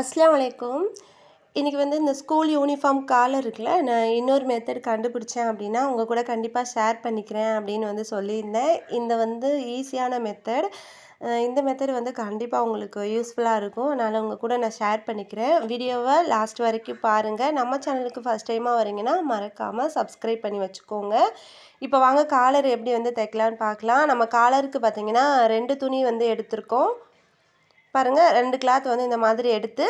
அஸ்லாம் வலைக்கும் இன்றைக்கி வந்து இந்த ஸ்கூல் யூனிஃபார்ம் காலர் இருக்குல்ல நான் இன்னொரு மெத்தட் கண்டுபிடிச்சேன் அப்படின்னா உங்கள் கூட கண்டிப்பாக ஷேர் பண்ணிக்கிறேன் அப்படின்னு வந்து சொல்லியிருந்தேன். இந்த வந்து ஈஸியான மெத்தட் இந்த மெத்தட் வந்து கண்டிப்பாக உங்களுக்கு யூஸ்ஃபுல்லாக இருக்கும். அதனால் உங்கள் கூட நான் ஷேர் பண்ணிக்கிறேன். வீடியோவை லாஸ்ட் வரைக்கும் பாருங்கள் நம்ம சேனலுக்கு ஃபஸ்ட் டைமாக வரீங்கன்னா மறக்காமல் சப்ஸ்கிரைப் பண்ணி வச்சுக்கோங்க. இப்போ வாங்க காலர் எப்படி வந்து தைக்கலான்னு பார்க்கலாம். நம்ம காலருக்கு பார்த்திங்கன்னா ரெண்டு துணி வந்து எடுத்திருக்கோம். பாருங்கள் ரெண்டு கிளாத் வந்து இந்த மாதிரி எடுத்து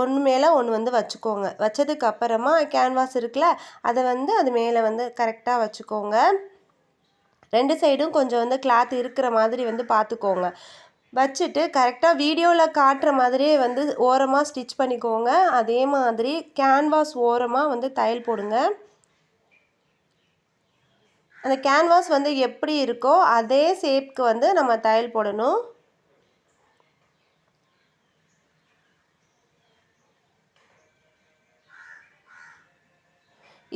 ஒன்று மேலே ஒன்று வந்து வச்சுக்கோங்க. வச்சதுக்கு அப்புறமா கேன்வாஸ் இருக்குல்ல அதை வந்து அது மேலே வந்து கரெக்டாக வச்சுக்கோங்க. ரெண்டு சைடும் கொஞ்சம் வந்து கிளாத் இருக்கிற மாதிரி வந்து பார்த்துக்கோங்க வச்சுட்டு கரெக்டாக வீடியோவில் காட்டுற மாதிரியே வந்து ஓரமாக ஸ்டிச் பண்ணிக்கோங்க. அதே மாதிரி கேன்வாஸ் ஓரமாக வந்து தையல் போடுங்க. அந்த கேன்வாஸ் வந்து எப்படி இருக்கோ அதே ஷேப்க்கு வந்து நம்ம தையல் போடணும்.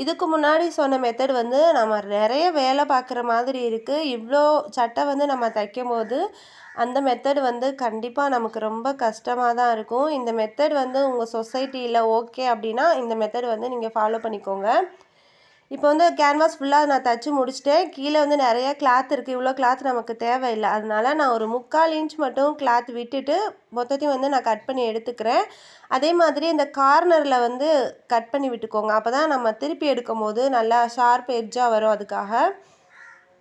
இதுக்கு முன்னாடி சொன்ன மெத்தட் வந்து நம்ம நிறைய வேலை பார்க்குற மாதிரி இருக்குது இவ்வளோ சட்டை வந்து நம்ம தைக்கும் போது அந்த மெத்தட் வந்து கண்டிப்பாக நமக்கு ரொம்ப கஷ்டமாக தான் இருக்கும். இந்த மெத்தட் வந்து உங்கள் சொசைட்டியில் ஓகே அப்படின்னா இந்த மெத்தட் வந்து நீங்கள் ஃபாலோ பண்ணிக்கோங்க. இப்போ வந்து கேன்வாஸ் ஃபுல்லாக நான் தைச்சி முடிச்சிட்டேன். கீழே வந்து நிறைய கிளாத் இருக்குது இவ்வளோ கிளாத் நமக்கு தேவையில்லை. அதனால நான் ஒரு முக்கால் இன்ச் மட்டும் கிளாத் விட்டுட்டு மொத்தத்தையும் வந்து நான் கட் பண்ணி எடுத்துக்கிறேன். அதே மாதிரி இந்த கார்னரில் வந்து கட் பண்ணி விட்டுக்கோங்க. அப்போ தான் நம்ம திருப்பி எடுக்கும் போது நல்லா ஷார்ப் எட்ஜாக வரும் அதுக்காக.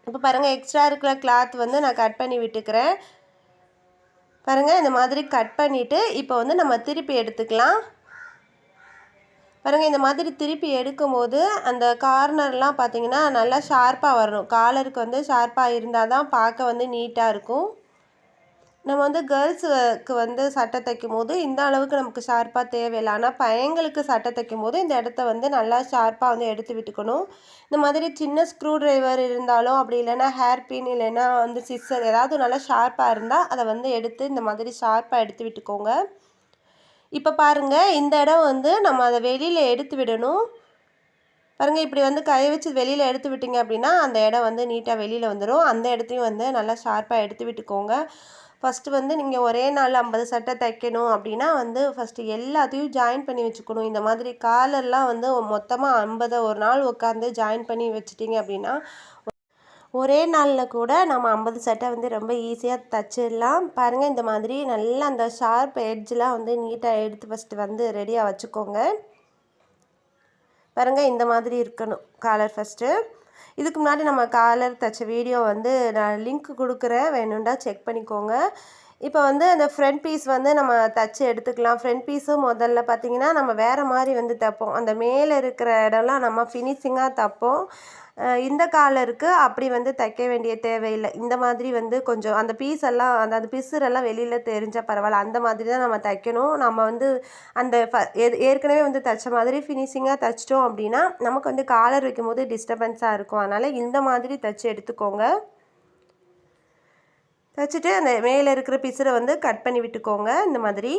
இப்போ பாருங்கள் எக்ஸ்ட்ரா இருக்கிற கிளாத் வந்து நான் கட் பண்ணி விட்டுக்கிறேன். பாருங்கள் இந்த மாதிரி கட் பண்ணிவிட்டு இப்போ வந்து நம்ம திருப்பி எடுத்துக்கலாம். பாருங்கள் இந்த மாதிரி திருப்பி எடுக்கும்போது அந்த கார்னர்லாம் பார்த்திங்கன்னா நல்லா ஷார்ப்பாக வரணும். காலருக்கு வந்து ஷார்ப்பாக இருந்தால் தான் பார்க்க வந்து நீட்டாக இருக்கும். நம்ம வந்து கேர்ள்ஸுக்கு வந்து சட்டை தைக்கும் போது இந்த அளவுக்கு நமக்கு ஷார்ப்பாக தேவையில்லை. ஆனால் பையங்களுக்கு சட்டை தைக்கும் போது இந்த இடத்த வந்து நல்லா ஷார்ப்பாக வந்து எடுத்து விட்டுக்கணும். இந்த மாதிரி சின்ன ஸ்க்ரூ ட்ரைவர் இருந்தாலும் அப்படி இல்லைன்னா ஹேர் பின் இல்லைன்னா வந்து சிஸ்ஸர் ஏதாவது நல்லா ஷார்ப்பாக இருந்தால் அதை வந்து எடுத்து இந்த மாதிரி ஷார்ப்பாக எடுத்து விட்டுக்கோங்க. இப்போ பாருங்கள் இந்த இடம் வந்து நம்ம அதை வெளியில் எடுத்து விடணும். பாருங்கள் இப்படி வந்து கை வச்சு வெளியில் எடுத்து விட்டிங்க அப்படின்னா அந்த இடம் வந்து நீட்டாக வெளியில் வந்துடும் அந்த இடத்தையும் வந்து நல்லா ஷார்ப்பாக எடுத்து விட்டுக்கோங்க. ஃபஸ்ட்டு வந்து நீங்கள் ஒரே நாள் ஐம்பது சட்டை தைக்கணும் அப்படின்னா வந்து ஃபஸ்ட்டு எல்லாத்தையும் ஜாயின் பண்ணி வச்சுக்கணும். இந்த மாதிரி காலர்லாம் வந்து மொத்தமாக ஐம்பதை ஒரு நாள் உட்காந்து ஜாயின் பண்ணி வச்சுட்டிங்க அப்படின்னா ஒரே நாளில் கூட நம்ம ஐம்பது சட்டை வந்து ரொம்ப ஈஸியாக தைச்சிடலாம். பாருங்கள் இந்த மாதிரி நல்லா அந்த ஷார்ப் எட்ஜெலாம் வந்து நீட்டாக எடுத்து ஃபஸ்ட்டு வந்து ரெடியாக வச்சுக்கோங்க. பாருங்கள் இந்த மாதிரி இருக்கணும் காலர் ஃபஸ்ட்டு இதுக்கு முன்னாடி நம்ம காலர் தைச்ச வீடியோ வந்து நான் லிங்க் கொடுக்குறேன். வேணுண்டா செக் பண்ணிக்கோங்க. இப்போ வந்து அந்த ஃப்ரண்ட் பீஸ் வந்து நம்ம தச்சு எடுத்துக்கலாம். ஃப்ரண்ட் பீஸும் முதல்ல பார்த்திங்கன்னா நம்ம வேறு மாதிரி வந்து தைப்போம். அந்த மேலே இருக்கிற இடம்லாம் நம்ம ஃபினிஷிங்காக தைப்போம். இந்த காலருக்கு அப்படி வந்து தைக்க வேண்டிய தேவையில்லை. இந்த மாதிரி வந்து கொஞ்சம் அந்த பீஸ் எல்லாம் அந்த அந்த பிசுரெல்லாம் வெளியில் தெரிஞ்சால் பரவாயில்ல. அந்த மாதிரி தான் நம்ம தைக்கணும். நம்ம வந்து அந்த ஃப ஏற்கனவே வந்து தைச்ச மாதிரி ஃபினிஷிங்காக தைச்சிட்டோம் அப்படின்னா நமக்கு வந்து காலர் வைக்கும் போது டிஸ்டர்பன்ஸாக இருக்கும். அதனால் இந்த மாதிரி தைச்சி எடுத்துக்கோங்க. தைச்சிட்டு அந்த மேலே இருக்கிற பிசுரை வந்து கட் பண்ணி விட்டுக்கோங்க. இந்த மாதிரி.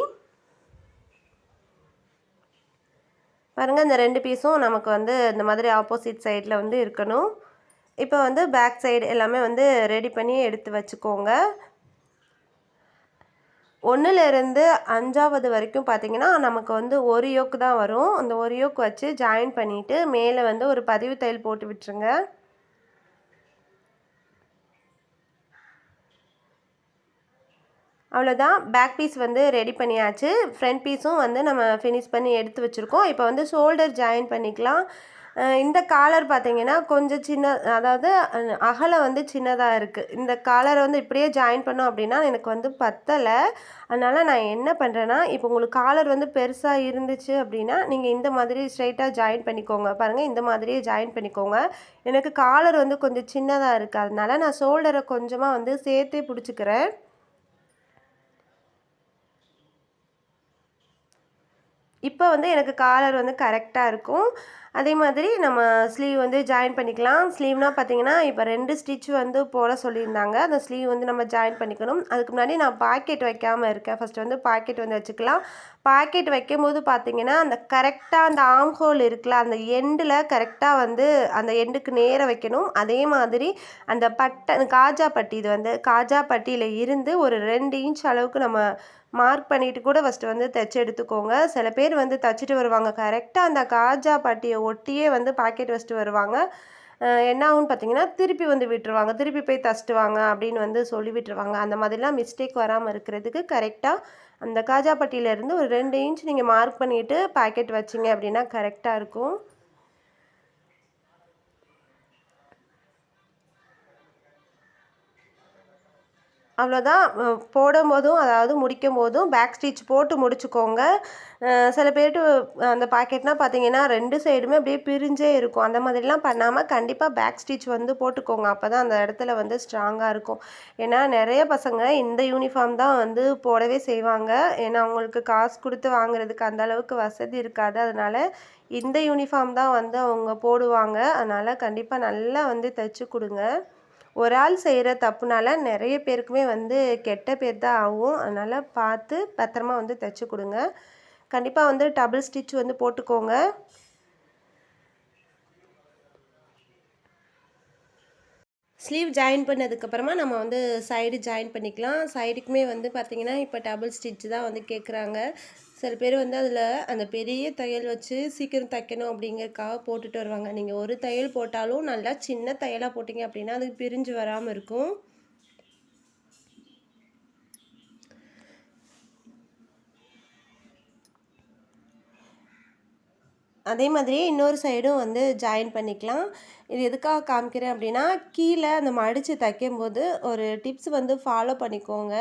பாருங்கள் இந்த ரெண்டு பீஸும் நமக்கு வந்து இந்த மாதிரி ஆப்போசிட் சைடில் வந்து இருக்கணும். இப்போ வந்து பேக் சைடு எல்லாமே வந்து ரெடி பண்ணி எடுத்து வச்சுக்கோங்க. ஒன்றுலேருந்து அஞ்சாவது வரைக்கும் பார்த்திங்கன்னா நமக்கு வந்து ஒரு யோக்கு தான் வரும். அந்த ஒரு யோக்கு வச்சு ஜாயின் பண்ணிவிட்டு மேலே வந்து ஒரு பதிவு தையல் போட்டு விட்டுருங்க. அவ்வளோதான். பேக் பீஸ் வந்து ரெடி பண்ணியாச்சு. ஃப்ரண்ட் பீஸும் வந்து நம்ம ஃபினிஷ் பண்ணி எடுத்து வச்சுருக்கோம். இப்போ வந்து ஷோல்டர் ஜாயின் பண்ணிக்கலாம். இந்த காலர் பார்த்தீங்கன்னா கொஞ்சம் சின்ன அதாவது அகலம் வந்து சின்னதாக இருக்குது இந்த காலரை வந்து இப்படியே ஜாயின் பண்ணோம் அப்படின்னா எனக்கு வந்து பத்தலை. அதனால் நான் என்ன பண்ணுறேன்னா இப்போ உங்களுக்கு காலர் வந்து பெருசாக இருந்துச்சு அப்படின்னா நீங்கள் இந்த மாதிரி ஸ்ட்ரைட்டாக ஜாயின் பண்ணிக்கோங்க. பாருங்கள் இந்த மாதிரியே ஜாயின் பண்ணிக்கோங்க. எனக்கு காலர் வந்து கொஞ்சம் சின்னதாக இருக்குது அதனால் நான் ஷோல்டரை கொஞ்சமாக வந்து சேர்த்தே பிடிச்சிக்கிறேன். இப்போ வந்து எனக்கு காலர் வந்து கரெக்டாக இருக்கும். அதே மாதிரி நம்ம ஸ்லீவ் வந்து ஜாயின் பண்ணிக்கலாம். ஸ்லீவ்னால் பார்த்தீங்கன்னா இப்போ ரெண்டு ஸ்டிச் வந்து போட சொல்லியிருந்தாங்க. அந்த ஸ்லீவ் வந்து நம்ம ஜாயின் பண்ணிக்கணும். அதுக்கு முன்னாடி நான் பாக்கெட் வைக்காமல் இருக்கேன். ஃபஸ்ட்டு வந்து பாக்கெட் வந்து வச்சுக்கலாம். பாக்கெட் வைக்கும் போது பார்த்தீங்கன்னா அந்த கரெக்டாக அந்த ஆம் ஹோல் இருக்குல்ல அந்த எண்டில் கரெக்டாக வந்து அந்த எண்டுக்கு நேராக வைக்கணும். அதே மாதிரி அந்த பட்டை காஜா பட்டி இது வந்து காஜா பட்டியில் இருந்து ஒரு ரெண்டு இன்ச் அளவுக்கு நம்ம மார்க் பண்ணிவிட்டு கூட ஃபஸ்ட்டு வந்து தைச்சி எடுத்துக்கோங்க. சில பேர் வந்து தைச்சிட்டு வருவாங்க. கரெக்டாக அந்த காஜா பட்டியை ஒட்டியே வந்து பாக்கெட் வச்சுட்டு வருவாங்க. என்ன ஆகும்னு பார்த்தீங்கன்னா திருப்பி வந்து விட்டுருவாங்க. திருப்பி போய் தச்சிட்டுவாங்க அப்படின்னு வந்து சொல்லி விட்டுருவாங்க. அந்த மாதிரிலாம் மிஸ்டேக் வராமல் இருக்கிறதுக்கு கரெக்டாக அந்த காஜாப்பட்டியிலேருந்து ஒரு ரெண்டு இன்ச் நீங்கள் மார்க் பண்ணிவிட்டு பாக்கெட் வச்சிங்க அப்படின்னா கரெக்டாக இருக்கும். அவ்வளோதான். போடும் போதும் அதாவது முடிக்கும் போதும் பேக் ஸ்டிச் போட்டு முடிச்சுக்கோங்க. சில பேர்ட்டு அந்த பாக்கெட்னால் பார்த்தீங்கன்னா ரெண்டு சைடுமே அப்படியே பிரிஞ்சே இருக்கும். அந்த மாதிரிலாம் பண்ணாமல் கண்டிப்பாக பேக் ஸ்டிச் வந்து போட்டுக்கோங்க. அப்போ தான் அந்த இடத்துல வந்து ஸ்ட்ராங்காக இருக்கும். ஏன்னா நிறைய பசங்க இந்த யூனிஃபார்ம் தான் வந்து போடவே செய்வாங்க. ஏன்னா அவங்களுக்கு காசு கொடுத்து வாங்குறதுக்கு அந்த அளவுக்கு வசதி இருக்காது. அதனால் இந்த யூனிஃபார்ம் தான் வந்து அவங்க போடுவாங்க. அதனால் கண்டிப்பாக நல்லா வந்து தைச்சி கொடுங்க. ஒரு ஆள் செய்கிற தப்புனால நிறைய பேருக்குமே வந்து கெட்ட பேர் தான் ஆகும். அதனால் பார்த்து பத்திரமா வந்து தைச்சி கொடுங்க. கண்டிப்பாக வந்து டபுள் ஸ்டிச் வந்து போட்டுக்கோங்க. ஸ்லீவ் ஜாயின் பண்ணதுக்கப்புறமா நம்ம வந்து சைடு ஜாயின் பண்ணிக்கலாம். சைடுக்குமே வந்து பார்த்திங்கன்னா இப்போ டபுள் ஸ்டிச் தான் வந்து கேட்குறாங்க சில பேர் வந்து அதில் அந்த பெரிய தையல் வச்சு சீக்கிரம் தைக்கணும் அப்படிங்கிறதுக்காக போட்டுட்டு வருவாங்க. நீங்கள் ஒரு தையல் போட்டாலும் நல்லா சின்ன தையலாக போட்டிங்க அப்படின்னா அது பிரிஞ்சு வராமல் இருக்கும். அதே மாதிரியே இன்னொரு சைடும் வந்து ஜாயின் பண்ணிக்கலாம். இது எதுக்காக காமிக்கிறேன் அப்படின்னா கீழே அந்த மடித்து தைக்கும்போது ஒரு டிப்ஸ் வந்து ஃபாலோ பண்ணிக்கோங்க.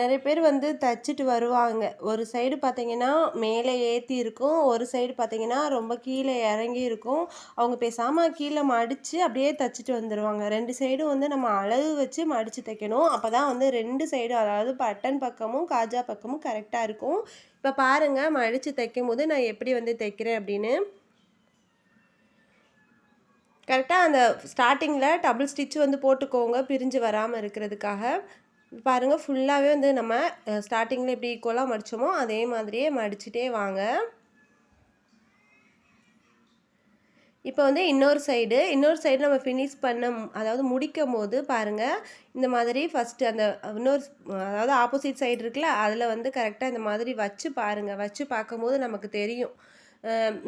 நிறைய பேர் வந்து தைச்சிட்டு வருவாங்க. ஒரு சைடு பார்த்திங்கன்னா மேலே ஏற்றி இருக்கும் ஒரு சைடு பார்த்திங்கன்னா ரொம்ப கீழே இறங்கி இருக்கும். அவங்க பேசாமல் கீழே மடித்து அப்படியே தைச்சிட்டு வந்துடுவாங்க ரெண்டு சைடும் வந்து நம்ம அளவு வச்சு மடித்து தைக்கணும். அப்போ தான் வந்து ரெண்டு சைடும் அதாவது பட்டன் பக்கமும் காஜா பக்கமும் கரெக்டாக இருக்கும். இப்போ பாருங்கள் மடித்து தைக்கும் போது நான் எப்படி வந்து தைக்கிறேன் அப்படின்னு. கரெக்டாக அந்த ஸ்டார்டிங்கில் டபுள் ஸ்டிச் வந்து போட்டுக்கோங்க பிரிஞ்சு வராமல் இருக்கிறதுக்காக. பாருங்கள் ஃபுல்லாகவே வந்து நம்ம ஸ்டார்டிங்கில் எப்படி ஈக்குவலாக மடித்தோமோ அதே மாதிரியே மடிச்சுட்டே வாங்க. இப்போ வந்து இன்னொரு சைடு இன்னொரு சைடு நம்ம ஃபினிஷ் பண்ண அதாவது முடிக்கும் போது பாருங்கள் இந்த மாதிரி ஃபஸ்ட்டு அந்த இன்னொரு அதாவது ஆப்போசிட் சைடு இருக்குல்ல அதில் வந்து கரெக்டாக இந்த மாதிரி வச்சு பாருங்கள் வச்சு பார்க்கும்போது நமக்கு தெரியும்.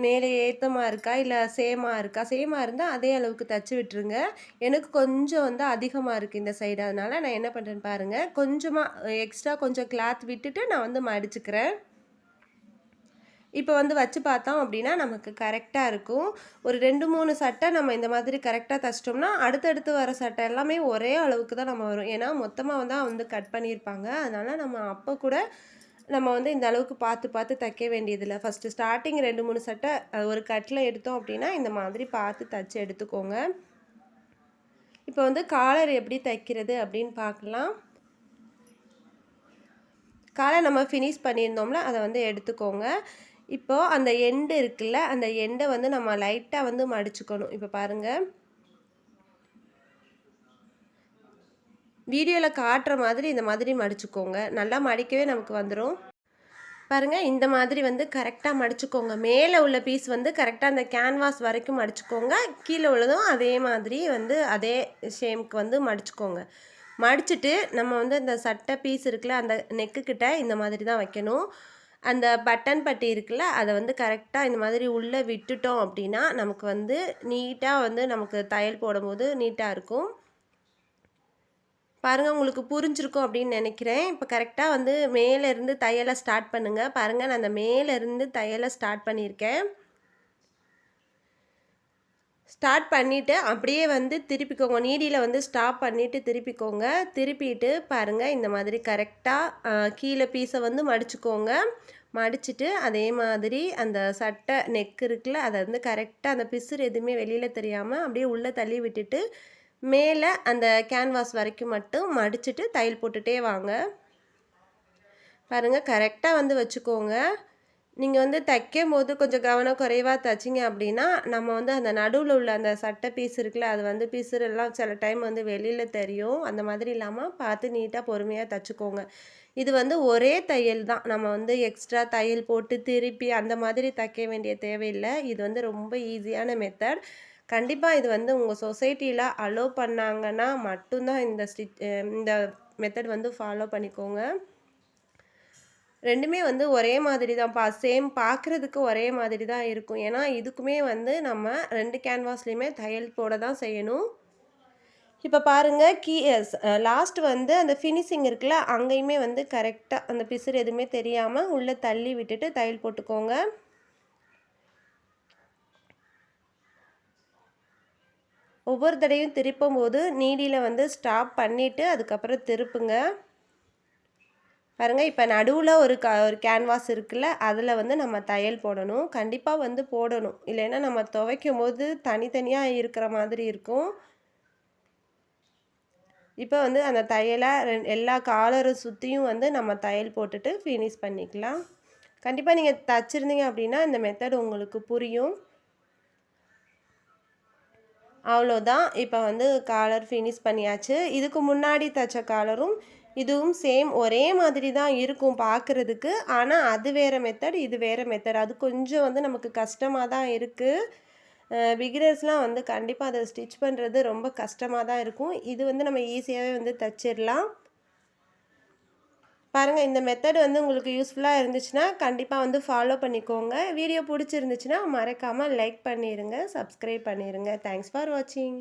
மேலே ஏற்றமாக இருக்கா இல்லை சேமாக இருக்கா? சேமாக இருந்தால் அதே அளவுக்கு தைச்சி விட்டுருங்க. எனக்கு கொஞ்சம் வந்து அதிகமாக இருக்குது இந்த சைடு அதனால் நான் என்ன பண்ணுறேன்னு பாருங்கள் கொஞ்சமாக எக்ஸ்ட்ரா கொஞ்சம் கிளாத் விட்டுட்டு நான் வந்து மடிச்சுக்கிறேன். இப்போ வந்து வச்சு பார்த்தோம் அப்படின்னா நமக்கு கரெக்டாக இருக்கும். ஒரு ரெண்டு மூணு சட்டை நம்ம இந்த மாதிரி கரெக்டாக தைச்சிட்டோம்னா அடுத்தடுத்து வர சட்டை எல்லாமே ஒரே அளவுக்கு தான் நம்ம வரும். ஏன்னா மொத்தமாக வந்து வந்து கட் பண்ணியிருப்பாங்க. அதனால் நம்ம அப்போ கூட நம்ம வந்து இந்த அளவுக்கு பார்த்து பார்த்து தைக்க வேண்டியதில்லை. ஃபஸ்ட்டு ஸ்டார்டிங் ரெண்டு மூணு சட்டை ஒரு கட்டில் எடுத்தோம் அப்படின்னா இந்த மாதிரி பார்த்து தைச்சி எடுத்துக்கோங்க. இப்போ வந்து காலர் எப்படி தைக்கிறது அப்படின்னு பார்க்கலாம். காலை நம்ம ஃபினிஷ் பண்ணியிருந்தோம்ல அதை வந்து எடுத்துக்கோங்க. இப்போது அந்த எண்டு இருக்குல்ல அந்த எண்டை வந்து நம்ம லைட்டாக வந்து மடிச்சுக்கணும். இப்போ பாருங்கள் வீடியோவில் காட்டுற மாதிரி இந்த மாதிரி மடிச்சுக்கோங்க. நல்லா மடிக்கவே நமக்கு வந்துடும் பாருங்கள் இந்த மாதிரி வந்து கரெக்டாக மடிச்சுக்கோங்க. மேலே உள்ள பீஸ் வந்து கரெக்டாக அந்த கேன்வாஸ் வரைக்கும் மடிச்சுக்கோங்க. கீழே உள்ளதும் அதே மாதிரி வந்து அதே ஷேம்க்கு வந்து மடிச்சுக்கோங்க. மடிச்சுட்டு நம்ம வந்து அந்த சட்டை பீஸ் இருக்குல்ல அந்த நெக்குக்கிட்ட இந்த மாதிரி தான் வைக்கணும். அந்த பட்டன் பட்டி இருக்குல்ல அதை வந்து கரெக்டாக இந்த மாதிரி உள்ளே விட்டுட்டோம் அப்படின்னா நமக்கு வந்து நீட்டாக வந்து நமக்கு தையல் போடும்போது நீட்டாக இருக்கும். பாருங்கள் உங்களுக்கு புரிஞ்சிருக்கும் அப்படின்னு நினைக்கிறேன். இப்போ கரெக்டாக வந்து மேலேருந்து தையலை ஸ்டார்ட் பண்ணுங்கள் பாருங்கள் நான் அந்த மேலேருந்து தையலை ஸ்டார்ட் பண்ணியிருக்கேன். ஸ்டார்ட் பண்ணிவிட்டு அப்படியே வந்து திருப்பிக்கோங்க. நீடியில் வந்து ஸ்டாப் பண்ணிவிட்டு திருப்பிக்கோங்க. திருப்பிட்டு பாருங்கள் இந்த மாதிரி கரெக்டாக கீழே பீஸை வந்து மடிச்சுக்கோங்க. மடிச்சுட்டு அதே மாதிரி அந்த சட்டை நெக் இருக்குல்ல அதை வந்து கரெக்டாக அந்த பிசுறு எதுவுமே வெளியில் தெரியாமல் அப்படியே உள்ளே தள்ளி விட்டுட்டு மேலே அந்த கேன்வாஸ் வரைக்கும் மட்டும் மடிச்சுட்டு தையல் போட்டுகிட்டே வாங்க. பாருங்கள் கரெக்டாக வந்து வச்சுக்கோங்க. நீங்கள் வந்து தைக்கும் போது கொஞ்சம் கவனம் குறைவாக தைச்சிங்க அப்படின்னா, நம்ம வந்து அந்த நடுவில் உள்ள அந்த சட்டை பீஸ் இருக்குல்ல, அது வந்து எல்லாம் சில டைம் வந்து வெளியில் தெரியும். அந்த மாதிரி இல்லாமல் பார்த்து நீட்டாக பொறுமையாக தைச்சிக்கோங்க இது வந்து ஒரே தையல் தான். நம்ம வந்து எக்ஸ்ட்ரா தையல் போட்டு திருப்பி அந்த மாதிரி தைக்க வேண்டிய தேவையில்லை இது வந்து ரொம்ப ஈஸியான மெத்தட். கண்டிப்பாக இது வந்து உங்கள் சொசைட்டியில் அலோ பண்ணாங்கன்னா மட்டும் தான் இந்த ஸ்டிச் இந்த மெத்தட் வந்து ஃபாலோ பண்ணிக்கோங்க. ரெண்டுமே வந்து ஒரே மாதிரி தான் பா சேம் பார்க்குறதுக்கு ஒரே மாதிரி தான் இருக்கும். ஏன்னா, இதுக்குமே வந்து நம்ம ரெண்டு கேன்வாஸ்லேயுமே தையல் போட தான் செய்யணும். இப்போ பாருங்கள் கீ லாஸ்ட் வந்து அந்த ஃபினிஷிங் இருக்குல்ல, அங்கேயுமே வந்து கரெக்டாக அந்த பிசுறு எதுவுமே தெரியாமல் உள்ளே தள்ளி விட்டுட்டு தையல் போட்டுக்கோங்க. ஒவ்வொரு தடையும் திருப்பும் போது நீடியில் வந்து ஸ்டாப் பண்ணிவிட்டு அதுக்கப்புறம் திருப்புங்க. பாருங்கள் இப்போ நடுவில் ஒரு க ஒரு கேன்வாஸ் இருக்குல்ல, அதில் வந்து நம்ம தையல் போடணும். கண்டிப்பாக வந்து போடணும். இல்லைன்னா நம்ம துவைக்கும் போது தனித்தனியாக இருக்கிற மாதிரி இருக்கும். இப்போ வந்து அந்த தையலை எல்லா காலரும் சுற்றியும் வந்து நம்ம தையல் போட்டுட்டு ஃபினிஷ் பண்ணிக்கலாம். கண்டிப்பாக நீங்கள் தச்சிருந்தீங்க அப்படின்னா, இந்த மெத்தட் உங்களுக்கு புரியும். அவ்வளோதான். இப்போ வந்து காலர் ஃபினிஷ் பண்ணியாச்சு. இதுக்கு முன்னாடி தச்ச காலரும், இதுவும் சேம் ஒரே மாதிரி தான் இருக்கும் பார்க்குறதுக்கு. ஆனால் அது வேற மெத்தட், இது வேற மெத்தட். அது கொஞ்சம் வந்து நமக்கு கஷ்டமாக தான் இருக்குது பிகினர்ஸ்லாம் வந்து கண்டிப்பாக அதை ஸ்டிச் பண்ணுறது ரொம்ப கஷ்டமாக தான் இருக்கும். இது வந்து நம்ம ஈஸியாகவே வந்து தச்சிடலாம் பாருங்கள் இந்த மெத்தட் வந்து உங்களுக்கு யூஸ்ஃபுல்லாக இருந்துச்சுன்னா, கண்டிப்பாக வந்து ஃபாலோ பண்ணிக்கோங்க. வீடியோ பிடிச்சிருந்துச்சுன்னா மறக்காமல் லைக் பண்ணிடுங்க சப்ஸ்கிரைப் பண்ணிடுங்க தேங்க்ஸ் ஃபார் வாட்சிங்.